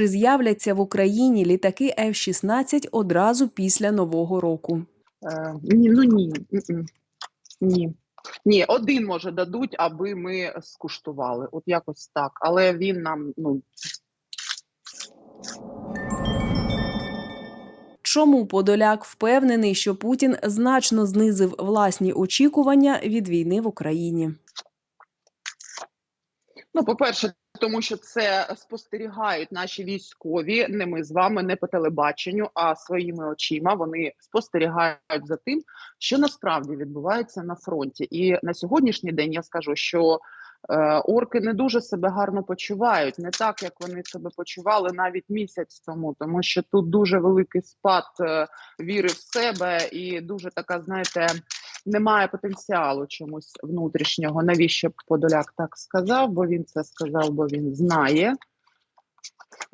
чи з'являться в Україні літаки F-16 одразу після нового року. Е, ні, ну ні. м-м. Ні. Ні, один може дадуть, аби ми скуштували. От якось так. Але він нам ну Чому Подоляк впевнений, що Путін значно знизив власні очікування від війни в Україні? Ну, по-перше, тому що це спостерігають наші військові, не ми з вами, не по телебаченню, а своїми очима. Вони спостерігають за тим, що насправді відбувається на фронті. І на сьогоднішній день я скажу, що е, орки не дуже себе гарно почувають, не так як вони себе почували навіть місяць тому, тому що тут дуже великий спад е, віри в себе і дуже така, знаєте немає потенціалу чомусь внутрішнього. Навіщо б Подоляк так сказав? Бо він це сказав, бо він знає.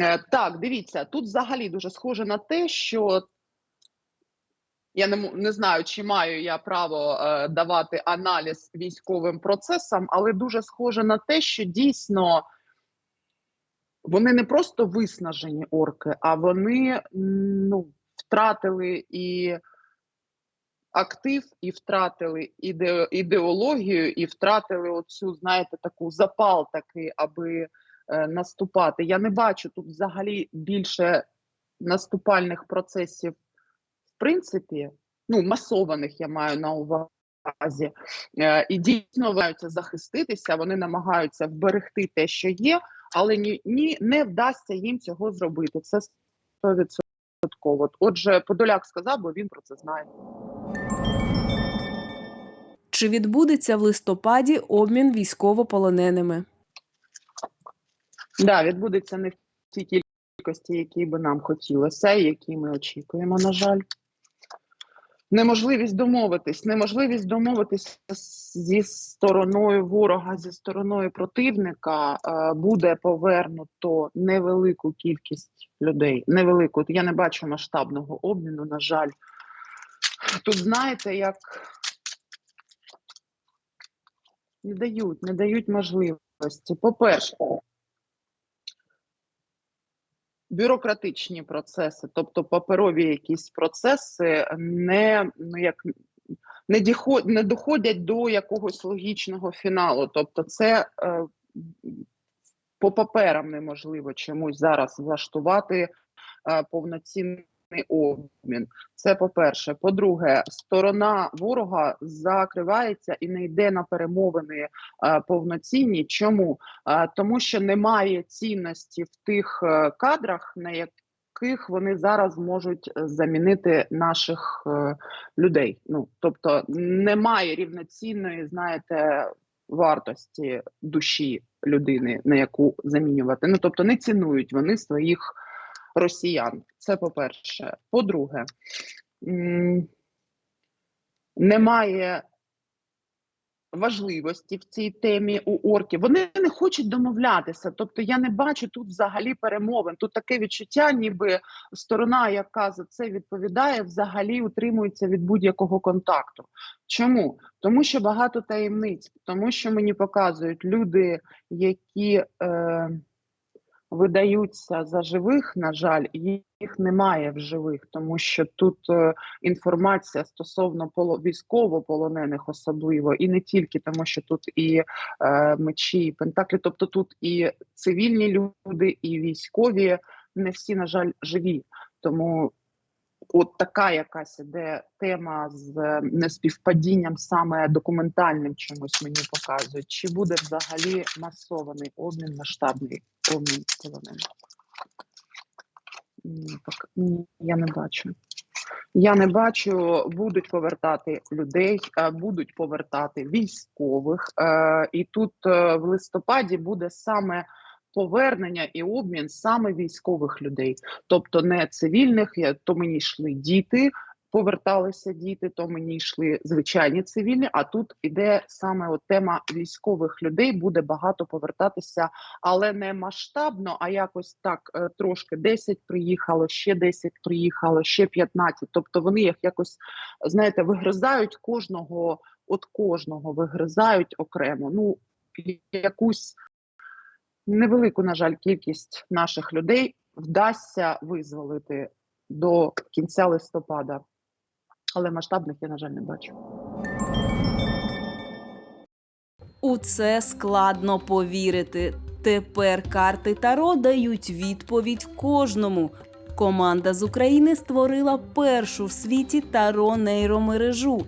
Е, Так, дивіться, тут взагалі дуже схоже на те, що я не, не знаю, чи маю я право е, давати аналіз військовим процесам, але дуже схоже на те, що дійсно вони не просто виснажені орки, а вони ну, втратили і актив, і втратили іде, ідеологію, і втратили оцю, знаєте, таку запал такий, аби е, наступати. Я не бачу тут взагалі більше наступальних процесів, в принципі, ну, масованих я маю на увазі. Е, і дійсно намагаються захиститися, вони намагаються вберегти те, що є, але ні, ні не вдасться їм цього зробити. Це 100%. Отже, Подоляк сказав, бо він про це знає. Чи відбудеться в листопаді обмін військовополоненими? Да, відбудеться не в тій кількості, які би нам хотілося, які ми очікуємо, на жаль. Неможливість домовитись, неможливість домовитися зі стороною ворога, зі стороною противника е, буде повернуто невелику кількість людей. Невелику. Я не бачу масштабного обміну, на жаль. Тут знаєте, як не дають, не дають можливості. По-перше, бюрократичні процеси, тобто паперові якісь процеси, не ну як не діхо- не доходять до якогось логічного фіналу. Тобто, це е, по паперам неможливо чомусь зараз влаштувати е, повноцінний обмін. Це по-перше. По-друге, сторона ворога закривається і не йде на перемовини е, повноцінні. Чому? Е, тому що немає цінності в тих е, кадрах, на яких вони зараз можуть замінити наших е, людей. Ну тобто немає рівноцінної, знаєте, вартості душі людини, на яку замінювати. Ну тобто не цінують вони своїх росіян. Це по-перше. По-друге, немає важливості в цій темі у орків. Вони не хочуть домовлятися. Тобто я не бачу тут взагалі перемовин. Тут таке відчуття, ніби сторона, яка за це відповідає, взагалі утримується від будь-якого контакту. Чому? Тому що багато таємниць, тому що мені показують люди, які. Е, видаються за живих, на жаль, їх немає в живих, тому що тут е, інформація стосовно поло військовополонених особливо, і не тільки тому, що тут і е, мечі, і пентаклі, тобто тут і цивільні люди, і військові не всі, на жаль, живі. Тому от така якась іде тема з е, неспівпадінням саме документальним чомусь мені показують. Чи буде взагалі масований обмін, масштабний обмін полонених? Ні, поки- ні, я не бачу. Я не бачу, будуть повертати людей, е, будуть повертати військових. е, І тут е, в листопаді буде саме повернення і обмін саме військових людей, тобто не цивільних. То мені йшли діти, поверталися діти, то мені йшли звичайні цивільні. А тут іде саме от тема військових людей. Буде багато повертатися, але не масштабно, а якось так е, трошки 10 приїхало, ще 10 приїхало, ще 15. Тобто вони їх якось знаєте, вигризають кожного, от кожного вигризають окремо. Ну якусь невелику, на жаль, кількість наших людей вдасться визволити до кінця листопада. Але масштабних я, на жаль, не бачу. У це складно повірити. Тепер карти Таро дають відповідь кожному. Команда з України створила першу в світі Таро нейромережу.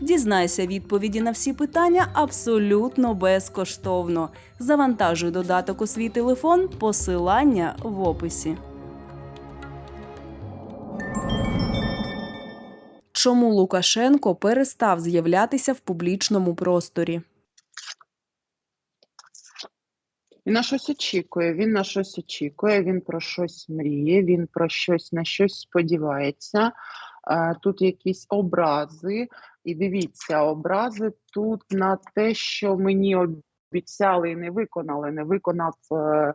Дізнайся відповіді на всі питання абсолютно безкоштовно. Завантажуй додаток у свій телефон, посилання в описі. Чому Лукашенко перестав з'являтися в публічному просторі? Він на щось очікує, він на щось очікує, він про щось мріє, він про щось на щось сподівається. Тут якісь образи, і дивіться, образи тут на те, що мені обіцяли і не виконали, не виконав е,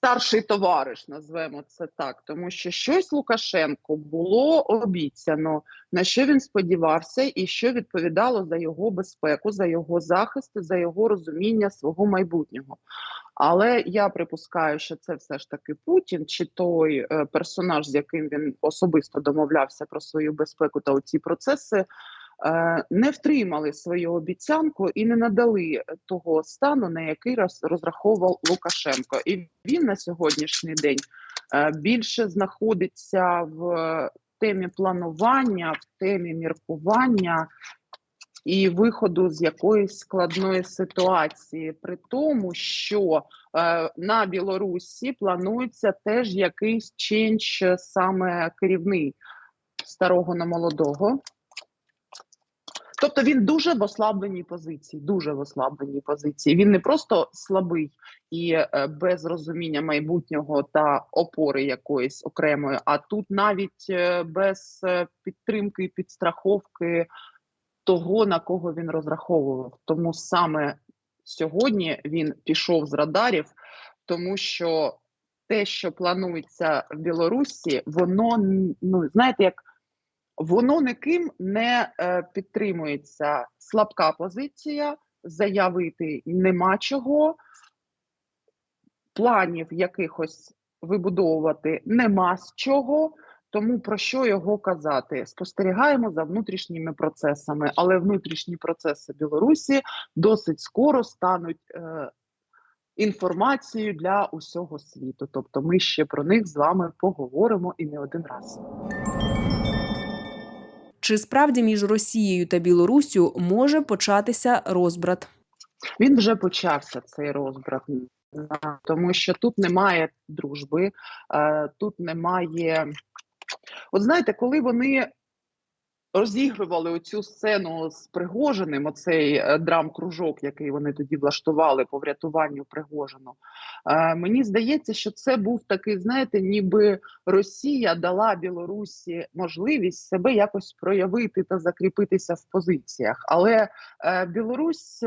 старший товариш, назвемо це так, тому що щось Лукашенку було обіцяно, на що він сподівався, і що відповідало за його безпеку, за його захист, за його розуміння свого майбутнього. Але я припускаю, що це все ж таки Путін, чи той е, персонаж, з яким він особисто домовлявся про свою безпеку та оці процеси. Е, Не втримали свою обіцянку і не надали того стану, на який роз- розраховував Лукашенко. І він на сьогоднішній день е, більше знаходиться в темі планування, в темі міркування і виходу з якоїсь складної ситуації, при тому, що е, на Білорусі планується теж якийсь ченч саме керівний старого на молодого. Тобто він дуже в ослабленій позиції, дуже в ослабленій позиції. Він не просто слабий і е, без розуміння майбутнього та опори якоїсь окремої, а тут навіть е, без е, підтримки і підстраховки того, на кого він розраховував. Тому саме сьогодні він пішов з радарів, тому що те, що планується в Білорусі, воно ну знаєте, як воно ніким не е, підтримується. Слабка позиція, заявити нема чого, планів якихось вибудовувати нема з чого. Тому про що його казати? Спостерігаємо за внутрішніми процесами, але внутрішні процеси Білорусі досить скоро стануть е, інформацією для усього світу. Тобто, ми ще про них з вами поговоримо і не один раз. Чи справді між Росією та Білоруссю може початися розбрат? Він вже почався цей розбрат, тому що тут немає дружби, е, тут немає. От знаєте, коли вони розігрували оцю сцену з Пригожиним, оцей е, драм-кружок, який вони тоді влаштували по врятуванню Пригожину, е, мені здається, що це був такий, знаєте, ніби Росія дала Білорусі можливість себе якось проявити та закріпитися в позиціях. Але е, Білорусь.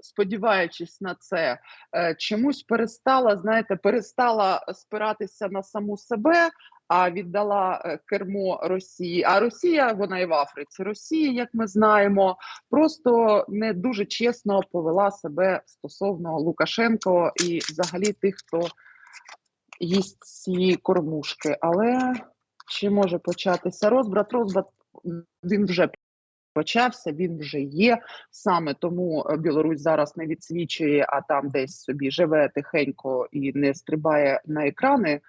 Сподіваючись на це, е, чомусь перестала, знаєте, перестала спиратися на саму себе, а віддала е, кермо Росії. А Росія, вона і в Африці. Росія, як ми знаємо, просто не дуже чесно повела себе стосовно Лукашенко і взагалі тих, хто їсть ці кормушки. Але чи може початися розбрат? Розбрат він вже почався, він вже є. Саме тому е, Білорусь зараз не відсвічує, а там десь собі живе тихенько і не стрибає на екрани.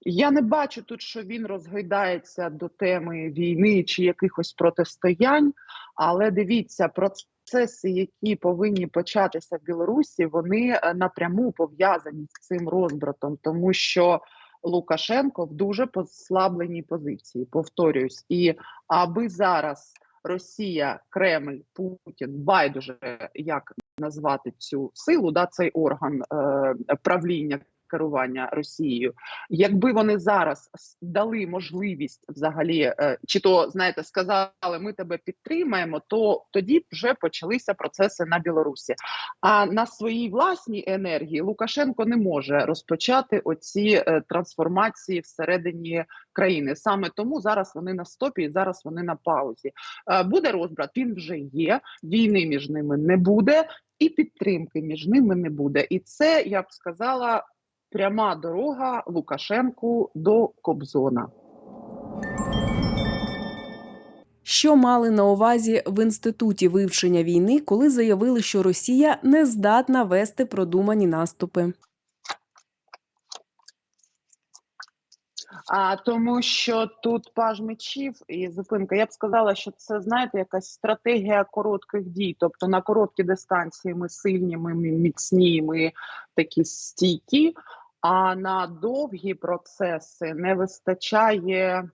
Я не бачу тут, що він розгойдається до теми війни чи якихось протистоянь, але дивіться, процеси, які повинні початися в Білорусі, вони е, напряму пов'язані з цим розбратом, тому що Лукашенко в дуже послабленій позиції. Повторюсь, і аби зараз Росія, Кремль, Путін байдуже як назвати цю силу, да цей орган е, правління керування Росією. Якби вони зараз дали можливість взагалі, е, чи то знаєте, сказали, ми тебе підтримаємо, то тоді вже почалися процеси на Білорусі. А на своїй власній енергії Лукашенко не може розпочати оці е, трансформації всередині країни. Саме тому зараз вони на стопі і зараз вони на паузі. Е, Буде розбрат, він вже є. Війни між ними не буде, і підтримки між ними не буде. І це я б сказала пряма дорога Лукашенку до Кобзона. Що мали на увазі в інституті вивчення війни, коли заявили, що Росія не здатна вести продумані наступи? А тому, що тут паж мечів і зупинка. Я б сказала, що це знаєте якась стратегія коротких дій. Тобто на короткі дистанції ми сильні, ми міцні, ми такі стійкі. А на довгі процеси не вистачає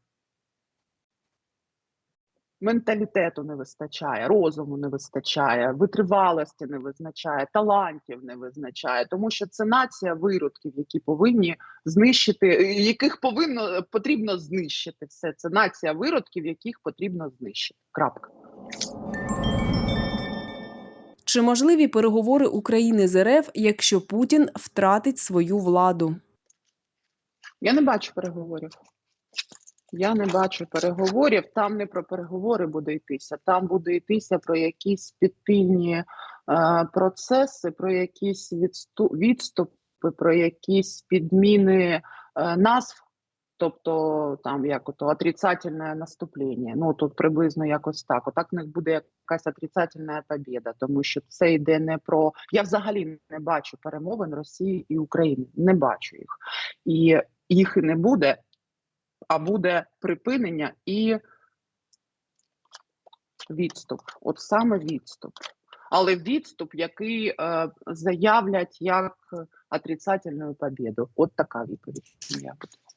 менталітету, не вистачає, розуму не вистачає, витривалості не визначає, талантів не визначає, тому що це нація виродків, які повинні знищити, яких повинно потрібно знищити все. Це нація виродків, яких потрібно знищити. Крапка. Чи можливі переговори України з РФ, якщо Путін втратить свою владу? Я не бачу переговорів. Я не бачу переговорів. Там не про переговори буде йтися. Там буде йтися про якісь підпільні е, процеси, про якісь відсту, відступи, про якісь підміни е, назв. Тобто там як ото отрицательне наступлення. Ну тут приблизно якось так. Отак в них буде якась отрицательна побіда, тому що це йде не про я взагалі не бачу перемовин Росії і України. Не бачу їх, і їх і не буде, а буде припинення і відступ. От саме відступ. Але відступ, який е, заявлять як отрицательну побіду. От така відповідь. моя буде.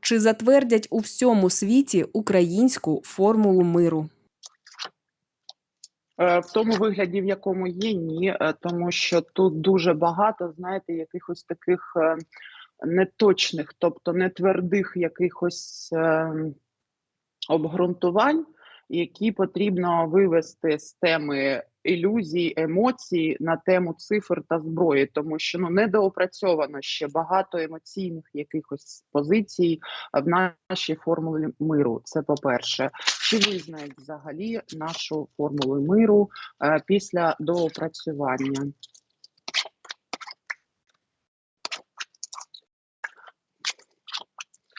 Чи затвердять у всьому світі українську формулу миру? Е, В тому вигляді, в якому є, ні, е, тому що тут дуже багато, знаєте, якихось таких е, неточних, тобто нетвердих якихось обґрунтувань, які потрібно вивести з теми ілюзій, емоцій на тему цифр та зброї, тому що ну недоопрацьовано ще багато емоційних якихось позицій в нашій формулі миру. Це по-перше, чи визнають взагалі нашу формулу миру е, після доопрацювання?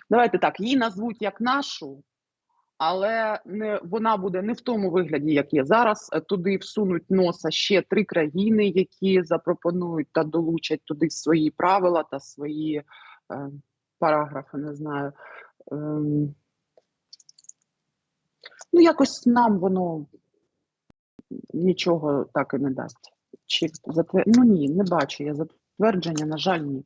Давайте так, її назвуть як нашу, але не вона буде не в тому вигляді, як є зараз. Е, Туди всунуть носа ще три країни, які запропонують та долучать туди свої правила та свої е, параграфи. Не знаю. Ем, ну, якось нам воно нічого так і не дасть. Чи затвер... Ну ні, не бачу я затвердження, на жаль, ні.